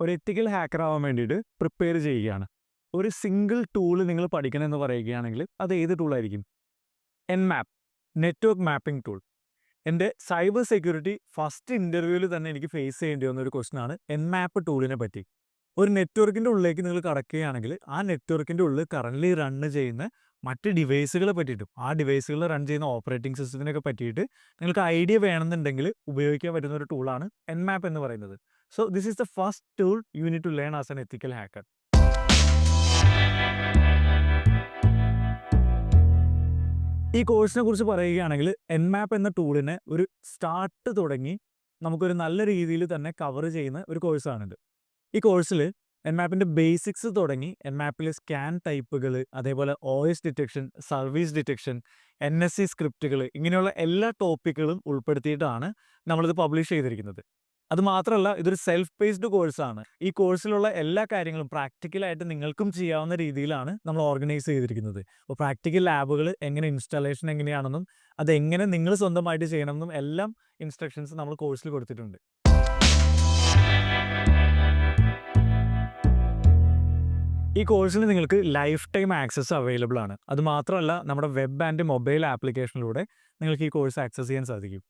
ഒരു എത്തിക്കൽ ഹാക്കർ ആവാൻ വേണ്ടിയിട്ട് പ്രിപ്പയർ ചെയ്യുകയാണ്. ഒരു സിംഗിൾ ടൂൾ നിങ്ങൾ പഠിക്കണം എന്ന് പറയുകയാണെങ്കിൽ അത് ഏത് ടൂളായിരിക്കും എൻ മാപ്പ് നെറ്റ്വർക്ക് മാപ്പിംഗ് ടൂൾ എന്റെ സൈബർ സെക്യൂരിറ്റി ഫസ്റ്റ് ഇന്റർവ്യൂവിൽ തന്നെ എനിക്ക് ഫേസ് ചെയ്യേണ്ടി വന്ന ഒരു ക്വസ്റ്റനാണ് എൻ മാപ്പ് ടൂളിനെ പറ്റി. ഒരു നെറ്റ്വർക്കിന്റെ ഉള്ളിലേക്ക് നിങ്ങൾ കടക്കുകയാണെങ്കിൽ ആ നെറ്റ്വർക്കിന്റെ ഉള്ളിൽ കറന്റ് റണ്ണ് ചെയ്യുന്ന മറ്റ് ഡിവൈസുകളെ പറ്റിയിട്ടും ആ ഡിവൈസുകൾ റൺ ചെയ്യുന്ന ഓപ്പറേറ്റിംഗ് സിസ്റ്റത്തിനൊക്കെ പറ്റിയിട്ട് നിങ്ങൾക്ക് ഐഡിയ വേണമെന്നുണ്ടെങ്കിൽ ഉപയോഗിക്കാൻ പറ്റുന്ന ഒരു ടൂളാണ് എൻ മാപ്പ് എന്ന് പറയുന്നത്. So this is the first tool you need to learn as an ethical hacker. ഈ കോഴ്സിനെ കുറിച്ച് പറയുകയാണെങ്കിൽ എൻ മാപ്പ് എന്ന ടൂളിനെ ഒരു സ്റ്റാർട്ട് തുടങ്ങി നമുക്കൊരു നല്ല രീതിയിൽ തന്നെ കവർ ചെയ്യുന്ന ഒരു കോഴ്സാണിത് ഈ കോഴ്സിൽ എൻ മാപ്പിന്റെ ബേസിക്സ് തുടങ്ങി എൻ മാപ്പിലെ സ്കാൻ ടൈപ്പുകൾ അതേപോലെ S detection service detection N S C സ്ക്രിപ്റ്റുകൾ ഇങ്ങനെയുള്ള എല്ലാ ടോപ്പിക്കുകളും ഉൾപ്പെടുത്തിയിട്ടാണ് നമ്മളിത് പബ്ലിഷ് ചെയ്തിരിക്കുന്നത് അത് മാത്രമല്ല ഇതൊരു സെൽഫ് പേസ്ഡ് കോഴ്സാണ് ഈ കോഴ്സിലുള്ള എല്ലാ കാര്യങ്ങളും പ്രാക്ടിക്കലായിട്ട് നിങ്ങൾക്കും ചെയ്യാവുന്ന രീതിയിലാണ് നമ്മൾ ഓർഗനൈസ് ചെയ്തിരിക്കുന്നത്. അപ്പോൾ പ്രാക്ടിക്കൽ ലാബുകൾ എങ്ങനെ ഇൻസ്റ്റാളേഷൻ എങ്ങനെയാണെന്നും അത് എങ്ങനെ നിങ്ങൾ സ്വന്തമായിട്ട് ചെയ്യണമെന്നും എല്ലാം ഇൻസ്ട്രക്ഷൻസ് നമ്മൾ കോഴ്സിൽ കൊടുത്തിട്ടുണ്ട്. ഈ കോഴ്സിന് നിങ്ങൾക്ക് ലൈഫ് ടൈം ആക്സസ് അവൈലബിൾ ആണ്. അത് മാത്രമല്ല നമ്മുടെ വെബ് ആൻഡ് മൊബൈൽ ആപ്ലിക്കേഷനിലൂടെ നിങ്ങൾക്ക് ഈ കോഴ്സ് ആക്സസ് ചെയ്യാൻ സാധിക്കും.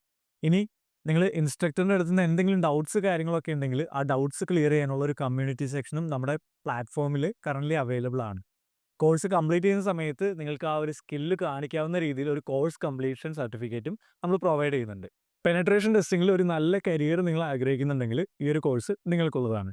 ഇനി നിങ്ങൾ ഇൻസ്ട്രക്ടറിന്റെ അടുത്ത് നിന്ന് എന്തെങ്കിലും ഡൗട്ട്സ് കാര്യങ്ങളൊക്കെ ഉണ്ടെങ്കിൽ ആ ഡൗട്ട്സ് ക്ലിയർ ചെയ്യാനുള്ള ഒരു കമ്മ്യൂണിറ്റി സെക്ഷനും നമ്മുടെ പ്ലാറ്റ്ഫോമിൽ കറന്റ്ലി അവൈലബിൾ ആണ്. കോഴ്സ് കംപ്ലീറ്റ് ചെയ്യുന്ന സമയത്ത് നിങ്ങൾക്ക് ആ ഒരു സ്കില്ല് കാണിക്കാവുന്ന രീതിയിൽ ഒരു കോഴ്സ് കംപ്ലീഷൻ സർട്ടിഫിക്കറ്റും നമ്മൾ പ്രൊവൈഡ് ചെയ്യുന്നുണ്ട്. പെനട്രേഷൻ ടെസ്റ്റിങ്ങിൽ ഒരു നല്ല കരിയർ നിങ്ങൾ ആഗ്രഹിക്കുന്നുണ്ടെങ്കിൽ ഈ ഒരു കോഴ്സ് നിങ്ങൾക്കുള്ളതാണ്.